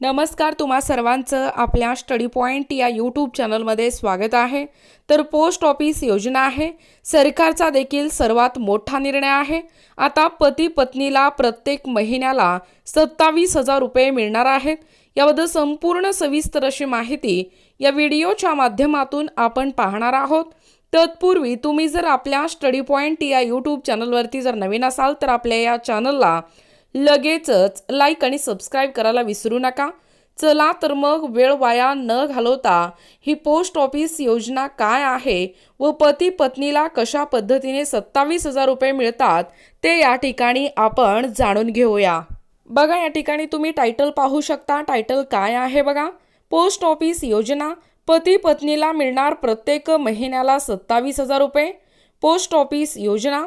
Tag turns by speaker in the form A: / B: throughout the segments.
A: नमस्कार तुम्हा सर्वांचं आपल्या स्टडी पॉईंट या यूट्यूब चॅनलमध्ये स्वागत आहे. तर पोस्ट ऑफिस योजना आहे. सरकारचा देखील सर्वात मोठा निर्णय आहे. आता पती पत्नीला प्रत्येक महिन्याला सत्तावीस हजार रुपये मिळणार आहेत. याबद्दल संपूर्ण सविस्तर अशी माहिती या व्हिडिओच्या माध्यमातून आपण पाहणार आहोत. तत्पूर्वी तुम्ही जर आपल्या स्टडी पॉईंट या यूट्यूब चॅनलवरती जर नवीन असाल तर आपल्या या चॅनलला लगेचच लाईक आणि सबस्क्राईब करायला विसरू नका. चला तर मग वेळ वाया न घालवता ही पोस्ट ऑफिस योजना काय आहे व पती पत्नीला कशा पद्धतीने सत्तावीस हजार रुपये मिळतात ते या ठिकाणी आपण जाणून घेऊया. बघा या ठिकाणी तुम्ही टायटल पाहू शकता. टायटल काय आहे बघा? पोस्ट ऑफिस योजना. पती पत्नीला मिळणार प्रत्येक महिन्याला सत्तावीस हजार रुपये. पोस्ट ऑफिस योजना.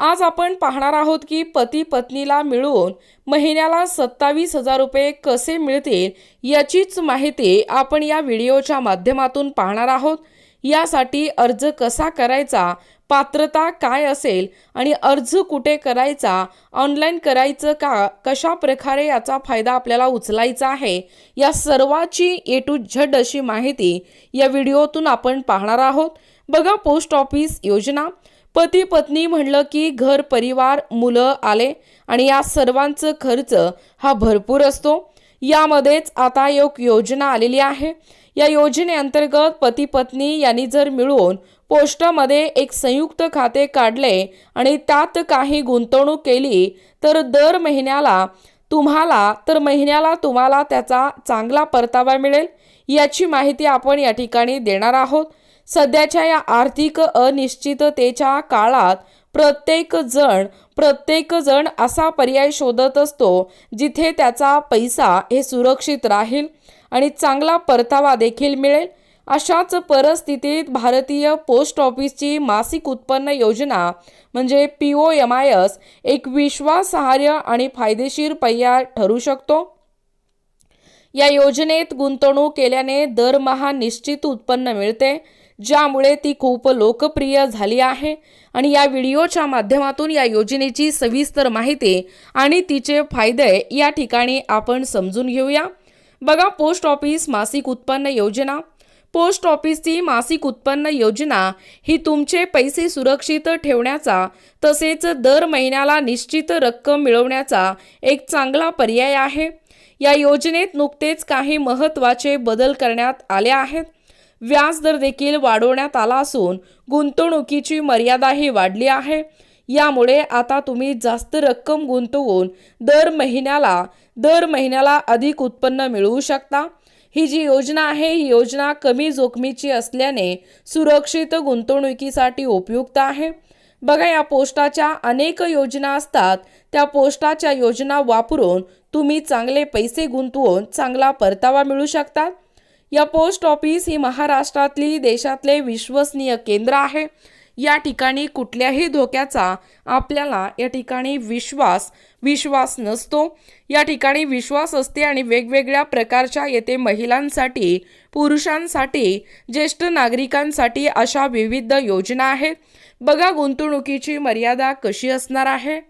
A: आज आपण पाहणार आहोत की पती पत्नीला मिळून महिन्याला सत्तावीस हजार रुपये कसे मिळतील याचीच माहिती आपण या व्हिडिओच्या माध्यमातून पाहणार आहोत. यासाठी अर्ज कसा करायचा पात्रता काय असेल आणि अर्ज कुठे करायचा ऑनलाईन करायचं का कशा प्रकारे याचा फायदा आपल्याला उचलायचा आहे या सर्वाची ए टू झड अशी माहिती या व्हिडिओतून आपण पाहणार आहोत. बघा पोस्ट ऑफिस योजना. पती पत्नी म्हणलं की घर परिवार मुलं आले आणि या सर्वांचं खर्च हा भरपूर असतो. यामध्येच आता एक योजना आलेली आहे. या योजनेअंतर्गत पती पत्नी यांनी जर मिळून पोस्टामध्ये एक संयुक्त खाते काढले आणि त्यात काही गुंतवणूक केली तर दर महिन्याला तुम्हाला तर महिन्याला तुम्हाला त्याचा चांगला परतावा मिळेल. याची माहिती आपण या ठिकाणी देणार आहोत. सध्याच्या या आर्थिक अनिश्चिततेच्या काळात प्रत्येक जण प्रत्येक जण असा पर्याय शोधत असतो जिथे त्याचा पैसा हे सुरक्षित राहील आणि चांगला परतावा देखील मिळेल. अशाच परिस्थितीत भारतीय पोस्ट ऑफिसची मासिक उत्पन्न योजना म्हणजे P O M I S एक विश्वासार्ह आणि फायदेशीर पर्याय ठरू शकतो. या योजनेत गुंतवणूक केल्याने दरमहा निश्चित उत्पन्न मिळते. ज्यामुळे ती खूप लोकप्रिय झाली आहे. आणि या व्हिडिओच्या माध्यमातून या योजनेची सविस्तर माहिती आणि तिचे फायदे या ठिकाणी आपण समजून घेऊया. बघा पोस्ट ऑफिस मासिक उत्पन्न योजना. पोस्ट ऑफिसची मासिक उत्पन्न योजना ही तुमचे पैसे सुरक्षित ठेवण्याचा तसेच दर महिन्याला निश्चित रक्कम मिळवण्याचा एक चांगला पर्याय आहे. या योजनेत नुकतेच काही महत्त्वाचे बदल करण्यात आले आहेत. व्याजदर देखील वाढवण्यात आला असून गुंतवणुकीची मर्यादाही वाढली आहे. यामुळे आता तुम्ही जास्त रक्कम गुंतवून दर महिन्याला दर महिन्याला अधिक उत्पन्न मिळवू शकता. ही जी योजना आहे ही योजना कमी जोखमीची असल्याने सुरक्षित गुंतवणुकीसाठी उपयुक्त आहे. बघा या पोस्टाच्या अनेक योजना असतात. त्या पोस्टाच्या योजना वापरून तुम्ही चांगले पैसे गुंतवून चांगला परतावा मिळू शकतात. या पोस्ट ऑफिस ही महाराष्ट्रातली देशातले विश्वसनीय केंद्र आहे. या ठिकाणी कुठल्याही धोक्याचा आपल्याला या ठिकाणी विश्वास विश्वास नसतो. या ठिकाणी विश्वास असते आणि वेगवेगळ्या प्रकारच्या येथे महिलांसाठी पुरुषांसाठी ज्येष्ठ नागरिकांसाठी अशा विविध योजना आहेत. बघा गुंतवणुकीची मर्यादा कशी असणार आहे?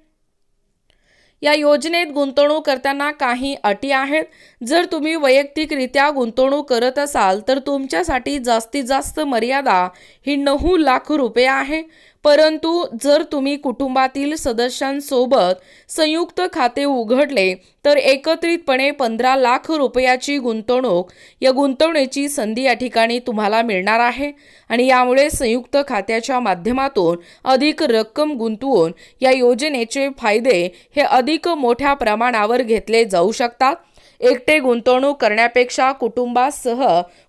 A: या योजनेत गुंतवणूक करताना काही अटी आहेत. जर तुम्ही वैयक्तिकरित्या गुंतवणूक करत असाल तर तुमच्यासाठी जास्तीत जास्त मर्यादा ही नऊ लाख रुपये आहे. परंतु जर तुम्ही कुटुंबातील सदस्यांसोबत संयुक्त खाते उघडले तर एकत्रितपणे पंधरा लाख रुपयाची गुंतवणूक या गुंतवणुकीची संधी या ठिकाणी तुम्हाला मिळणार आहे. आणि यामुळे संयुक्त खात्याच्या माध्यमातून अधिक रक्कम गुंतवून या योजनेचे फायदे हे अधिक मोठ्या प्रमाणावर घेतले जाऊ शकतात. एकटे गुंतवणूक करण्यापेक्षा कुटुंबासह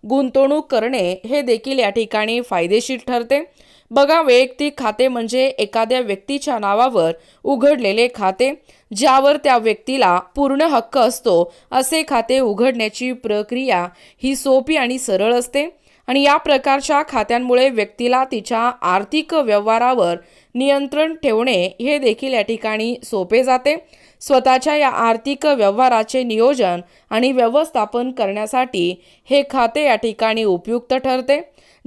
A: गुंतवणूक करणे हे देखील या ठिकाणी फायदेशीर ठरते. बघा वैयक्तिक खाते म्हणजे एखाद्या व्यक्तीच्या नावावर उघडलेले खाते ज्यावर त्या व्यक्तीला पूर्ण हक्क असतो असे खाते उघडण्याची प्रक्रिया ही सोपी आणि सरळ असते. आणि या प्रकारच्या खात्यांमुळे व्यक्तीला तिच्या आर्थिक व्यवहारावर नियंत्रण ठेवणे हे देखील या ठिकाणी सोपे जाते. स्वतःच्या या आर्थिक व्यवहाराचे नियोजन आणि व्यवस्थापन करण्यासाठी हे खाते या ठिकाणी उपयुक्त ठरते.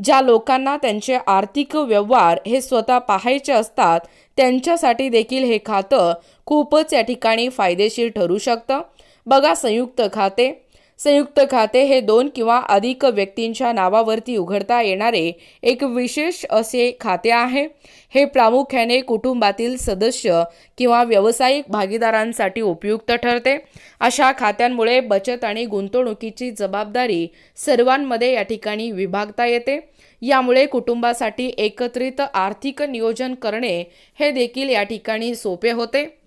A: ज्या लोकांना त्यांचे आर्थिक व्यवहार हे स्वतः पाहायचे असतात त्यांच्यासाठी देखील हे खातं खूपच या ठिकाणी फायदेशीर ठरू शकतं. बघा संयुक्त खाते. संयुक्त खाते हे दोन किंवा अधिक व्यक्तींच्या नावावरती उघडता येणारे एक विशेष असे खाते आहे. हे प्रामुख्याने कुटुंबातील सदस्य किंवा व्यावसायिक भागीदारांसाठी उपयुक्त ठरते. अशा खात्यांमुळे बचत आणि गुंतवणुकीची जबाबदारी सर्वांमध्ये या ठिकाणी विभागता येते. यामुळे कुटुंबासाठी एकत्रित आर्थिक नियोजन करणे हे देखील या ठिकाणी सोपे होते.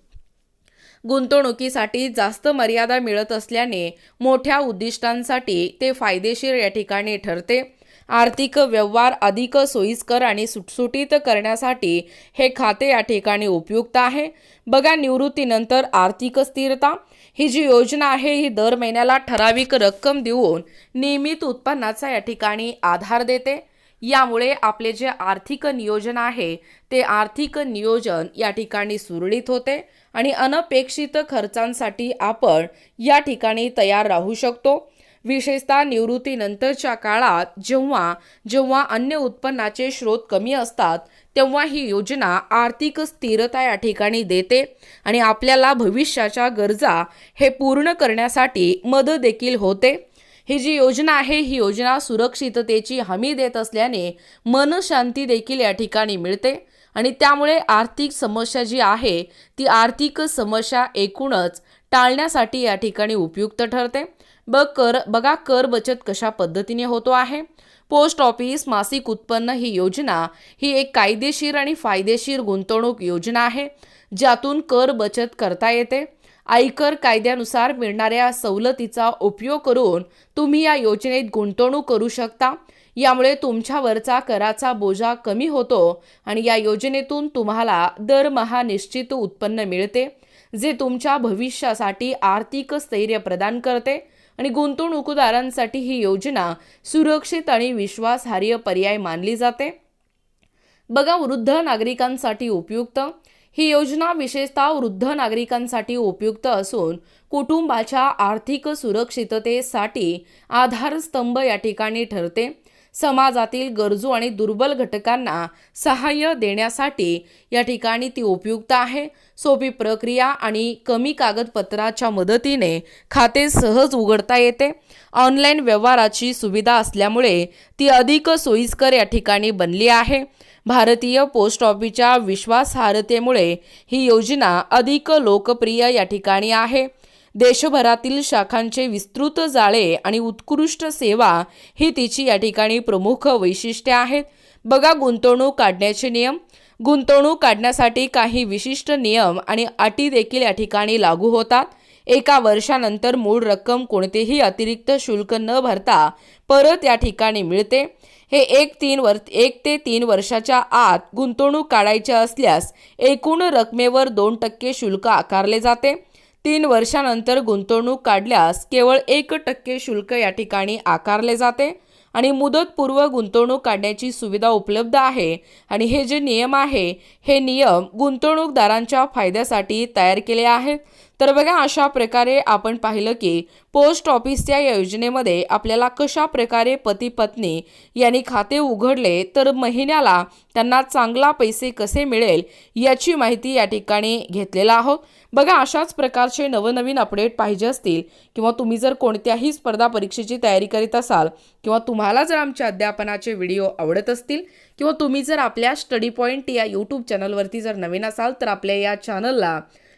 A: गुंतवणुकीसाठी जास्त मर्यादा मिळत असल्याने मोठ्या उद्दिष्टांसाठी ते फायदेशीर या ठिकाणी ठरते. आर्थिक व्यवहार अधिक सोयीस्कर आणि सुटसुटीत करण्यासाठी हे खाते या ठिकाणी उपयुक्त आहे. बघा निवृत्तीनंतर आर्थिक स्थिरता. ही जी योजना आहे ही दर महिन्याला ठराविक रक्कम देऊन नियमित उत्पन्नाचा या ठिकाणी आधार देते. यामुळे आपले जे आर्थिक नियोजन आहे ते आर्थिक नियोजन या ठिकाणी सुरळीत होते आणि अनपेक्षित खर्चांसाठी आपण या ठिकाणी तयार राहू शकतो. विशेषतः निवृत्तीनंतरच्या काळात जेव्हा जेव्हा अन्य उत्पन्नाचे स्रोत कमी असतात तेव्हा ही योजना आर्थिक स्थिरता या ठिकाणी देते आणि आपल्याला भविष्याच्या गरजा हे पूर्ण करण्यासाठी मदत देखील होते. ही जी योजना आहे ही योजना सुरक्षिततेची हमी देत असल्याने मनशांती देखील या ठिकाणी मिळते. आणि त्यामुळे आर्थिक समस्या जी आहे ती आर्थिक समस्या एकूणच टाळण्यासाठी या ठिकाणी उपयुक्त ठरते. बघ कर बघा कर बचत कशा पद्धतीने होतो आहे. पोस्ट ऑफिस मासिक उत्पन्न ही योजना ही एक कायदेशीर आणि फायदेशीर गुंतवणूक योजना आहे ज्यातून कर बचत करता येते. आयकर कायद्यानुसार मिळणाऱ्या सवलतीचा उपयोग करून तुम्ही या योजनेत गुंतवणूक करू शकता. यामुळे तुमच्यावरचा कराचा बोजा कमी होतो आणि या योजनेतून तुम्हाला दरमहा निश्चित उत्पन्न मिळते जे तुमच्या भविष्यासाठी आर्थिक स्थैर्य प्रदान करते आणि गुंतवणूकदारांसाठी ही योजना सुरक्षित आणि विश्वासार्ह पर्याय मानली जाते. बघा वृद्ध नागरिकांसाठी उपयुक्त ही योजना विशेषतः वृद्ध नागरिकांसाठी उपयुक्त असून कुटुंबाच्या आर्थिक सुरक्षिततेसाठी आधारस्तंभ या ठिकाणी ठरते. समाजातील गरजू आणि दुर्बल घटकांना सहाय्य देण्यासाठी या ठिकाणी ती उपयुक्त आहे. सोपी प्रक्रिया आणि कमी कागदपत्राच्या मदतीने खाते सहज उघडता येते. ऑनलाईन व्यवहाराची सुविधा असल्यामुळे ती अधिक सोयीस्कर या ठिकाणी बनली आहे. भारतीय पोस्ट ऑफिसच्या विश्वासार्हतेमुळे ही योजना अधिक लोकप्रिय या ठिकाणी आहे. देशभरातील शाखांचे विस्तृत जाळे आणि उत्कृष्ट सेवा ही तिची या ठिकाणी प्रमुख वैशिष्ट्ये आहेत. बघा गुंतवणूक काढण्याचे नियम. गुंतवणूक काढण्यासाठी काही विशिष्ट नियम आणि अटी देखील या ठिकाणी लागू होतात. एका वर्षानंतर मूळ रक्कम कोणतेही अतिरिक्त शुल्क न भरता परत या ठिकाणी मिळते. हे एक तीन वर एक ते तीन वर्षाच्या आत गुंतवणूक काढायच्या असल्यास एकूण रकमेवर दोन टक्के शुल्क आकारले जाते. तीन वर्षानंतर गुंतवणूक काढल्यास केवळ एक टक्के शुल्क या ठिकाणी आकारले जाते आणि मुदतपूर्व गुंतवणूक काढण्याची सुविधा उपलब्ध आहे आणि हे जे नियम आहे हे नियम गुंतवणूकदारांच्या फायद्यासाठी तयार केले आहेत. तर बघा अशा प्रकारे आपण पाहिलं की पोस्ट ऑफिसच्या या योजनेमध्ये आपल्याला कशा प्रकारे पती पत्नी यांनी खाते उघडले तर महिन्याला त्यांना चांगला पैसे कसे मिळेल याची माहिती या ठिकाणी घेतलेला आहोत. बघा अशाच प्रकारचे नवनवीन अपडेट पाहिजे असतील किंवा तुम्ही जर कोणत्याही स्पर्धा परीक्षेची तयारी करीत असाल किंवा तुम्हाला जर आमच्या अध्यापनाचे व्हिडिओ आवडत असतील किंवा तुम्ही जर आपल्या स्टडी पॉईंट या यूट्यूब चॅनलवरती जर नवीन असाल तर आपल्या या चॅनलला